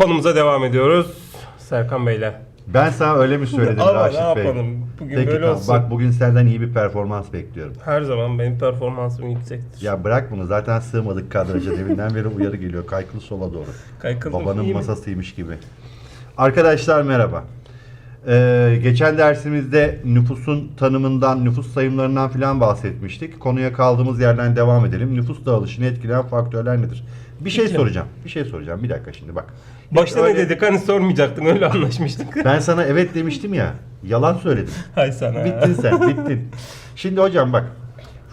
Konumuza devam ediyoruz. Serkan Bey'le. Ben sana öyle mi söyledim Ama Raşit ne Bey? yapalım? Bugün Peki böyle tamam. olsun. Bak bugün senden iyi bir performans bekliyorum. Her zaman benim performansım yüksektir. Ya bırak bunu zaten sığmadık kadraja deminden beri uyarı geliyor. Kaykılı sola doğru. Kaykıldım, Babanın iyi mi? masasıymış gibi. Arkadaşlar merhaba. Ee, geçen dersimizde nüfusun tanımından, nüfus sayımlarından filan bahsetmiştik. Konuya kaldığımız yerden devam edelim. Nüfus dağılışını etkileyen faktörler nedir? Bir şey Peki. soracağım. Bir şey soracağım. Bir dakika şimdi bak. Başta Öyle- ne dedik hani sormayacaktın öyle anlaşmıştık. Ben sana evet demiştim ya. Yalan söyledim. Hay sana. Bittin sen, bittin. Şimdi hocam bak.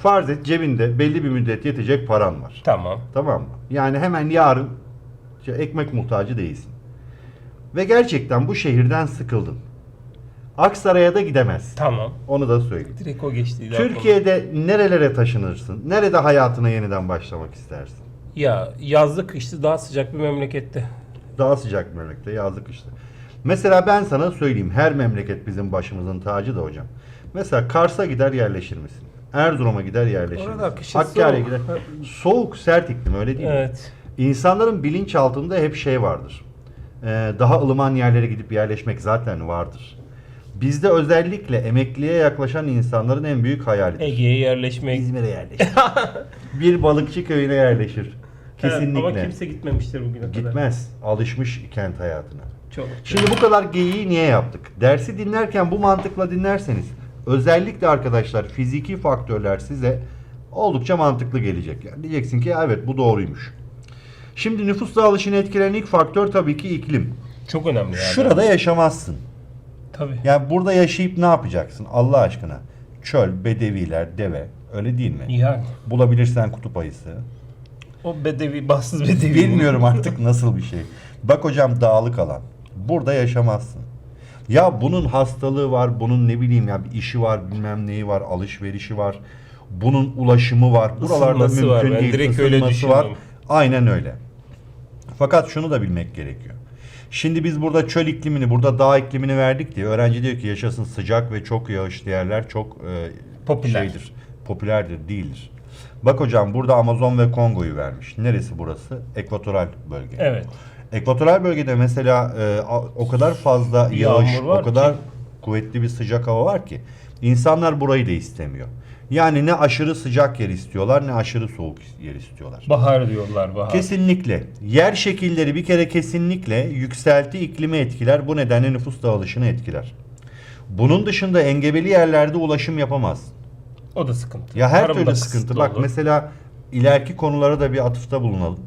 Farz et cebinde belli bir müddet yetecek paran var. Tamam. Tamam mı? Yani hemen yarın işte ekmek muhtacı değilsin. Ve gerçekten bu şehirden sıkıldın. Aksaray'a da gidemezsin. Tamam. Onu da söyleyeyim. Direkt o geçtiydi. Türkiye'de nerelere taşınırsın? Nerede hayatına yeniden başlamak istersin? aklıma. Ya yazlık kışlı daha sıcak bir memlekette. Daha sıcak memlekette, yazlık işte. Mesela ben sana söyleyeyim. Her memleket bizim başımızın tacı da hocam. Mesela Kars'a gider yerleşir misin? Erzurum'a gider yerleşir Orada misin? Hakkari'ye gider. Soğuk, sert iklim öyle değil mi? Evet. İnsanların bilinçaltında hep şey vardır. Ee, daha ılıman yerlere gidip yerleşmek zaten vardır. Bizde özellikle emekliye yaklaşan insanların en büyük hayalidir. Ege'ye yerleşmek. İzmir'e yerleşir. bir balıkçı köyüne yerleşir. Evet, Kesinlikle. ama kimse gitmemiştir bugüne kadar. Gitmez. Alışmış kent hayatına. Çok. Şimdi bu kadar geyiği niye yaptık? Dersi dinlerken bu mantıkla dinlerseniz özellikle arkadaşlar fiziki faktörler size oldukça mantıklı gelecek. Yani diyeceksin ki evet bu doğruymuş. Şimdi nüfus dağılışını etkileyen ilk faktör tabii ki iklim. Çok önemli yani. Şurada yaşamazsın. Tabii. Yani burada yaşayıp ne yapacaksın Allah aşkına? Çöl, bedeviler, deve öyle değil mi? Yani. Bulabilirsen kutup ayısı. O bedevi, bahtsız bedevi. Bilmiyorum artık nasıl bir şey. Bak hocam dağlık alan. Burada yaşamazsın. Ya bunun hastalığı var, bunun ne bileyim ya bir işi var, bilmem neyi var, alışverişi var. Bunun ulaşımı var. Buralarda Isınması mümkün var. Ben değil. direkt öyle ısınması düşündüm. Aynen öyle. Fakat şunu da bilmek gerekiyor. Şimdi biz burada çöl iklimini, burada dağ iklimini verdik diye öğrenci diyor ki yaşasın sıcak ve çok yağışlı yerler çok e, Popüler. şeydir. Popülerdir, değildir. Bak hocam burada Amazon ve Kongo'yu vermiş. Neresi burası? Ekvatoral bölge. Evet. Ekvatoral bölgede mesela e, o kadar fazla yağış, Yağmur var o kadar ki. kuvvetli bir sıcak hava var ki insanlar burayı da istemiyor. Yani ne aşırı sıcak yer istiyorlar ne aşırı soğuk yer istiyorlar. Bahar diyorlar bahar. Kesinlikle. Yer şekilleri bir kere kesinlikle yükselti iklimi etkiler. Bu nedenle nüfus dağılışını etkiler. Bunun dışında engebeli yerlerde ulaşım yapamaz. O da sıkıntı. Ya her Tarım da türlü sıkıntı. Bak olur. mesela ileriki konulara da bir atıfta bulunalım.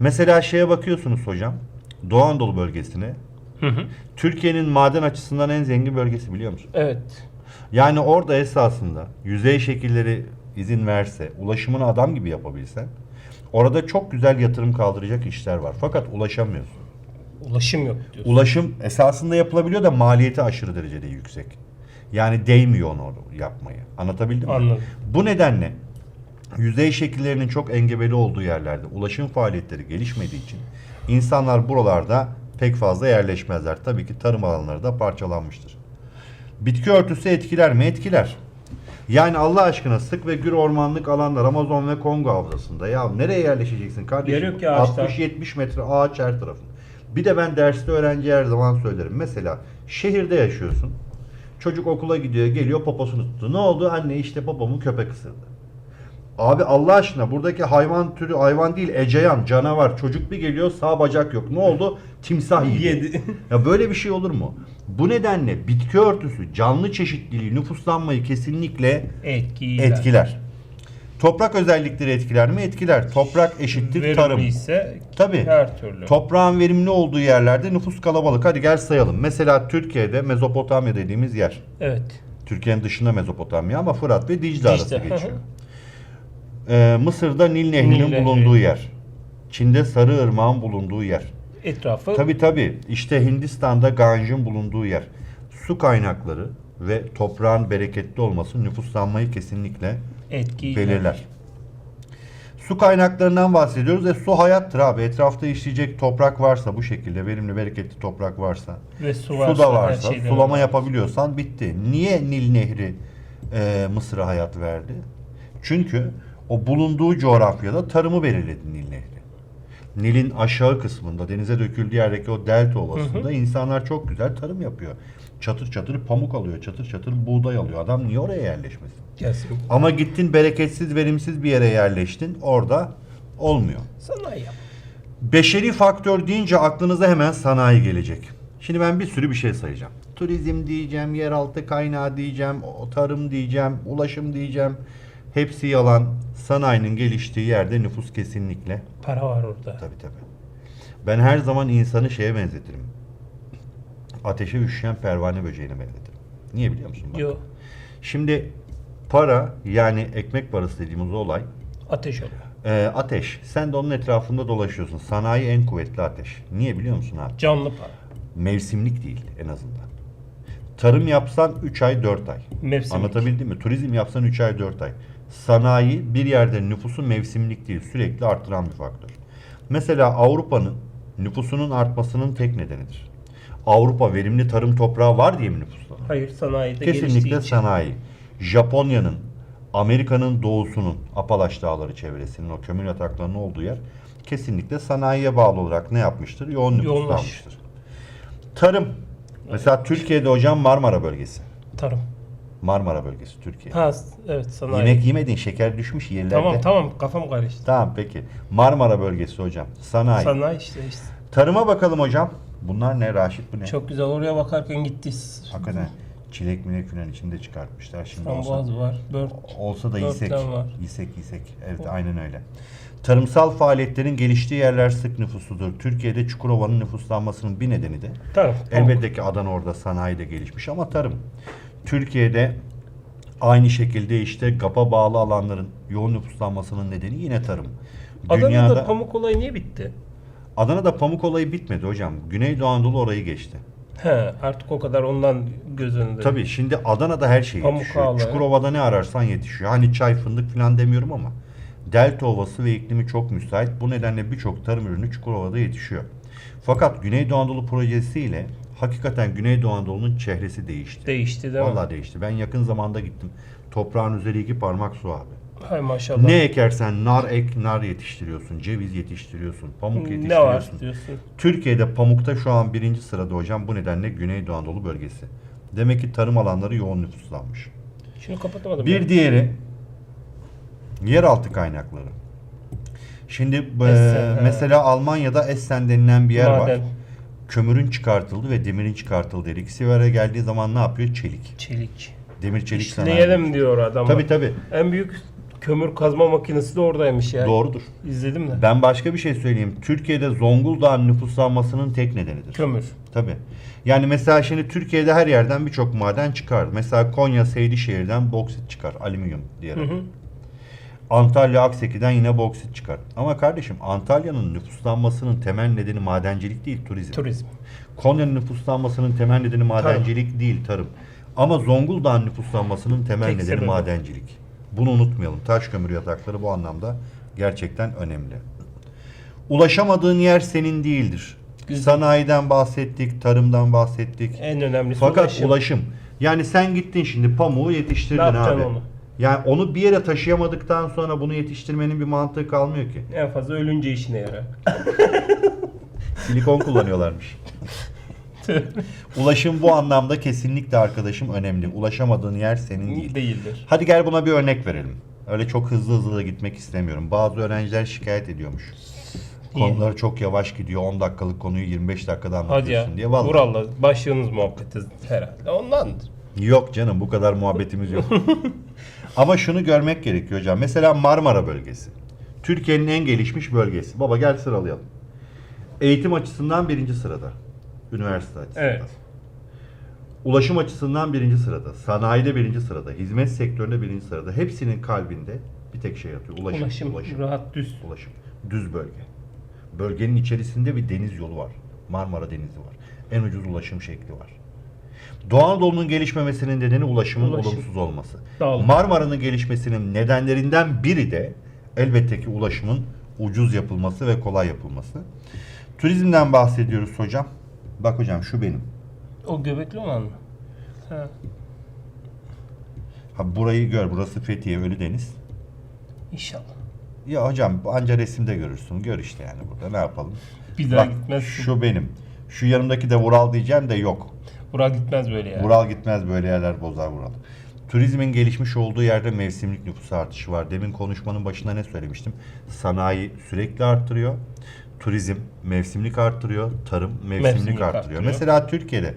Mesela şeye bakıyorsunuz hocam. Doğu Anadolu bölgesine. Hı hı. Türkiye'nin maden açısından en zengin bölgesi biliyor musun? Evet. Yani orada esasında yüzey şekilleri izin verse, ulaşımını adam gibi yapabilsen orada çok güzel yatırım kaldıracak işler var. Fakat ulaşamıyorsun. Ulaşım yok diyorsun. Ulaşım esasında yapılabiliyor da maliyeti aşırı derecede yüksek. Yani değmiyor onu yapmayı. Anlatabildim mi? Anladım. Bu nedenle yüzey şekillerinin çok engebeli olduğu yerlerde ulaşım faaliyetleri gelişmediği için insanlar buralarda pek fazla yerleşmezler. Tabii ki tarım alanları da parçalanmıştır. Bitki örtüsü etkiler mi? Etkiler. Yani Allah aşkına sık ve gür ormanlık alanlar Amazon ve Kongo havzasında. Ya nereye yerleşeceksin kardeşim? Yer yok ki ağaçlar. 60-70 metre ağaç her tarafın. Bir de ben derste öğrenciye her zaman söylerim. Mesela şehirde yaşıyorsun. Çocuk okula gidiyor, geliyor poposunu tuttu. Ne oldu? Anne işte popomu köpek ısırdı. Abi Allah aşkına buradaki hayvan türü hayvan değil eceyan, canavar. Çocuk bir geliyor sağ bacak yok. Ne oldu? Timsah yedi. Ya böyle bir şey olur mu? Bu nedenle bitki örtüsü, canlı çeşitliliği, nüfuslanmayı kesinlikle Etkiler. etkiler. Toprak özellikleri etkiler mi? Etkiler. Toprak eşittir Verimli tarım. ise Tabii. her türlü. Toprağın verimli olduğu yerlerde nüfus kalabalık. Hadi gel sayalım. Mesela Türkiye'de Mezopotamya dediğimiz yer. Evet. Türkiye'nin dışında Mezopotamya ama Fırat ve Dicle arası geçiyor. Ee, Mısır'da Nil Nehri'nin Nil Nehri. bulunduğu yer. Çin'de Sarı Irmak'ın bulunduğu yer. Etrafı Tabi tabi işte Hindistan'da Ganj'ın bulunduğu yer. Su kaynakları ve toprağın bereketli olması nüfuslanmayı kesinlikle etki belirler. Su kaynaklarından bahsediyoruz. E su hayattır abi. Etrafta işleyecek toprak varsa bu şekilde verimli bereketli toprak varsa ve su su, varsa, da her varsa sulama var. yapabiliyorsan bitti. Niye Nil Nehri e, Mısır'a hayat verdi? Çünkü o bulunduğu coğrafyada tarımı belirledi Nil Nehri. Nil'in aşağı kısmında denize döküldüğü yerdeki o delta ovasında insanlar çok güzel tarım yapıyor. Çatır çatır pamuk alıyor, çatır çatır buğday alıyor. Adam niye oraya yerleşmesin? Gelsin. Ama gittin bereketsiz, verimsiz bir yere yerleştin. Orada olmuyor. Sanayi yap. Beşeri faktör deyince aklınıza hemen sanayi gelecek. Şimdi ben bir sürü bir şey sayacağım. Turizm diyeceğim, yeraltı kaynağı diyeceğim, tarım diyeceğim, ulaşım diyeceğim. Hepsi yalan. Sanayinin geliştiği yerde nüfus kesinlikle. Para var orada. Tabii tabii. Ben her zaman insanı şeye benzetirim. Ateşe üşüyen pervane böceğine benzetirim. Niye biliyor musun? Bak. Yo. Şimdi para yani ekmek parası dediğimiz olay Ateş oluyor. ee, ateş. Sen de onun etrafında dolaşıyorsun. Sanayi en kuvvetli ateş. Niye biliyor musun abi? Canlı para. Mevsimlik değil en azından. Tarım yapsan 3 ay 4 ay. Mevsimlik. Anlatabildim mi? Turizm yapsan 3 ay 4 ay. Sanayi bir yerde nüfusu mevsimlik değil. Sürekli arttıran bir faktör. Mesela Avrupa'nın nüfusunun artmasının tek nedenidir. Avrupa verimli tarım toprağı var diye mi nüfuslu? Hayır sanayide Kesinlikle sanayi. Japonya'nın, Amerika'nın doğusunun, Apalaş Dağları çevresinin o kömür yataklarının olduğu yer kesinlikle sanayiye bağlı olarak ne yapmıştır? Yoğun nüfus Yoğunlaş. almıştır. Tarım. Mesela Türkiye'de hocam Marmara bölgesi. Tarım. Marmara bölgesi Türkiye. Ha evet sanayi. Yemek yemedin, şeker düşmüş yerlerde. Tamam tamam kafam karıştı. Tamam peki. Marmara bölgesi hocam. Sanayi. Sanayi işte, işte. Tarıma bakalım hocam. Bunlar ne Raşit bu ne? Çok güzel oraya bakarken gitti. Hakikaten çilek milek falan içinde çıkartmışlar. Şimdi olsa, Frambuaz var. Bört. olsa da tane var. Yesek yesek. Evet aynen öyle. Tarımsal faaliyetlerin geliştiği yerler sık nüfusludur. Türkiye'de Çukurova'nın nüfuslanmasının bir nedeni de Tarım. Elbette ki Adana orada sanayi de gelişmiş ama tarım. Türkiye'de aynı şekilde işte GAP'a bağlı alanların yoğun nüfuslanmasının nedeni yine tarım. Adana'da pamuk olayı niye bitti? Adana'da pamuk olayı bitmedi hocam. Güneydoğu Anadolu orayı geçti. He artık o kadar ondan göz önünde. Tabii şimdi Adana'da her şey Pamuk yetişiyor. ağları. Çukurova'da ne ararsan yetişiyor. Hani çay, fındık falan demiyorum ama Delta Ovası ve iklimi çok müsait. Bu nedenle birçok tarım ürünü Çukurova'da yetişiyor. Fakat Güneydoğu Anadolu projesiyle hakikaten Güneydoğu Anadolu'nun çehresi değişti. Değişti değil mi? Vallahi değişti. Ben yakın zamanda gittim. Toprağın üzeri iki parmak su abi. Hay maşallah. Ne ekersen nar ek, nar yetiştiriyorsun. Ceviz yetiştiriyorsun. Pamuk ne var yetiştiriyorsun. diyorsun? Türkiye'de pamukta şu an birinci sırada hocam bu nedenle Güneydoğu Anadolu bölgesi. Demek ki tarım alanları yoğun nüfuslanmış. Şunu kapatamadım. Bir ya. diğeri yeraltı kaynakları. Şimdi e, Essen, he. mesela Almanya'da Essen denilen bir yer var. Maden, Kömürün çıkartıldığı ve demirin çıkartıldığı. yer. İkisi bir araya geldiği zaman ne yapıyor? Çelik. çelik. Demir çelik sanayi. İşleyelim diyor adam. Tabii tabii. En büyük kömür kazma makinesi de oradaymış ya. Doğrudur. İzledim de. Ben başka bir şey söyleyeyim. Türkiye'de Zonguldak'ın nüfuslanmasının tek nedenidir. Kömür. Tabii. Yani mesela şimdi Türkiye'de her yerden birçok maden çıkar. Mesela Konya Seydişehir'den boksit çıkar, alüminyum diyerek. Hı hı. Antalya Akseki'den yine boksit çıkar. Ama kardeşim Antalya'nın nüfuslanmasının temel nedeni madencilik değil, turizm. Turizm. Konya'nın nüfuslanmasının temel nedeni madencilik değil, tarım. Ama Zonguldak'ın nüfuslanmasının temel Tek nedeni sebebi. madencilik. Bunu unutmayalım. Taş kömür yatakları bu anlamda gerçekten önemli. Ulaşamadığın yer senin değildir. Güzel. Sanayiden bahsettik, tarımdan bahsettik. En önemlisi Fakat ulaşım. ulaşım. Yani sen gittin şimdi pamuğu yetiştirdin Ne abi. onu? Yani onu bir yere taşıyamadıktan sonra bunu yetiştirmenin bir mantığı kalmıyor ki. En fazla ölünce işine yarar. Silikon kullanıyorlarmış. Ulaşım bu anlamda kesinlikle arkadaşım önemli. Ulaşamadığın yer senin değil. Değildir. Hadi gel buna bir örnek verelim. Öyle çok hızlı hızlı da gitmek istemiyorum. Bazı öğrenciler şikayet ediyormuş. Niye? Konuları çok yavaş gidiyor. 10 dakikalık konuyu 25 dakikada Hadi ya. anlatıyorsun diye. Vallahi. Vurallah. Başlığınız muhabbeti herhalde. Ondandır. Yok canım bu kadar muhabbetimiz yok. Ama şunu görmek gerekiyor hocam. Mesela Marmara bölgesi. Türkiye'nin en gelişmiş bölgesi. Baba gel sıralayalım. Eğitim açısından birinci sırada. Üniversite açısından. Evet. Ulaşım açısından birinci sırada. Sanayide birinci sırada. Hizmet sektöründe birinci sırada. Hepsinin kalbinde bir tek şey yatıyor. Ulaşım. Ulaşım, ulaşım. rahat düz. Ulaşım. Düz bölge. Bölgenin içerisinde bir deniz yolu var. Marmara Denizi var. En ucuz ulaşım şekli var. Doğu Anadolu'nun gelişmemesinin nedeni ulaşımın Ulaşım. olumsuz olması. Dağılım. Marmara'nın gelişmesinin nedenlerinden biri de elbette ki ulaşımın ucuz yapılması ve kolay yapılması. Turizmden bahsediyoruz hocam. Bak hocam şu benim. O göbekli olan mı? Ha. Ha burayı gör. Burası Fethiye Ölüdeniz. İnşallah. Ya hocam anca resimde görürsün. Gör işte yani burada ne yapalım. Bir daha Bak, gitmezsin. Şu benim. Şu yanımdaki de Vural diyeceğim de yok. Burak gitmez böyle ya. Vural gitmez böyle yerler bozar Vural. Turizmin gelişmiş olduğu yerde mevsimlik nüfus artışı var. Demin konuşmanın başında ne söylemiştim? Sanayi sürekli arttırıyor. Turizm mevsimlik arttırıyor. Tarım mevsimlik, Mevsimlik arttırıyor. arttırıyor. Mesela Türkiye'de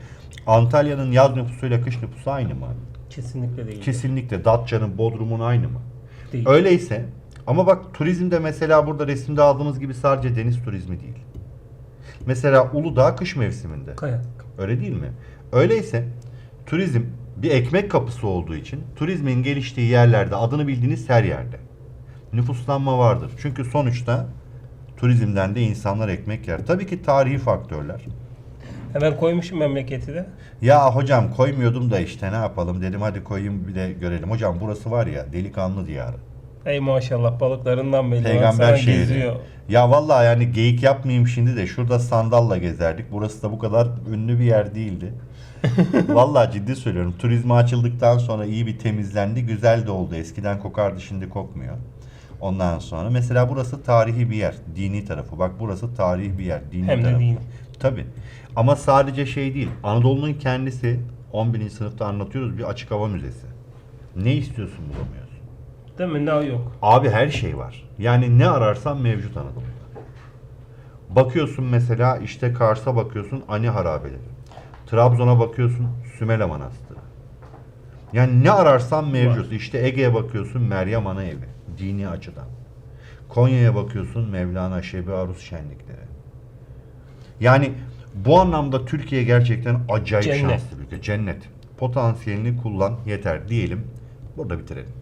Antalya'nın yaz nüfusuyla kış nüfusu aynı mı? Kesinlikle değil. Kesinlikle. Datça'nın, Bodrum'un aynı mı? değil. Öyleyse ama bak turizmde mesela burada resimde aldığımız gibi sadece deniz turizmi değil. Mesela Uludağ kış mevsiminde. Kayak. Öyle değil mi? Öyleyse turizm bir ekmek kapısı olduğu için turizmin geliştiği yerlerde adını bildiğiniz her yerde. Nüfuslanma vardır. Çünkü sonuçta turizmden de insanlar ekmek yer. Tabii ki tarihi faktörler. Hemen koymuşum memleketi de. Ya hocam koymuyordum da işte ne yapalım dedim hadi koyayım bir de görelim. Hocam burası var ya delikanlı diyarı. Ey maşallah balıklarından belli. Peygamber şehri. geziyor. Ya vallahi yani geyik yapmayayım şimdi de şurada sandalla gezerdik. Burası da bu kadar ünlü bir yer değildi. vallahi ciddi söylüyorum. Turizme açıldıktan sonra iyi bir temizlendi. Güzel de oldu. Eskiden kokardı şimdi kokmuyor. Ondan sonra mesela burası tarihi bir yer. Dini tarafı. Bak burası tarihi bir yer. Dini Hem de tarafı. dini. Tabii. Ama sadece şey değil. Anadolu'nun kendisi 11. sınıfta anlatıyoruz bir açık hava müzesi. Ne istiyorsun bulamıyorsun. Değil mi? Ne yok. Abi her şey var. Yani ne ararsan mevcut Anadolu'da. Bakıyorsun mesela işte Kars'a bakıyorsun Ani harabeleri. Trabzon'a bakıyorsun Sümele Manastırı. Yani ne ararsan mevcut. İşte Ege'ye bakıyorsun Meryem Ana evi. Dini açıdan. Konya'ya bakıyorsun Mevlana Şebi Arus şenlikleri. Yani bu anlamda Türkiye gerçekten acayip Cennet. şanslı bir ülke. Cennet. Potansiyelini kullan yeter diyelim. Burada bitirelim.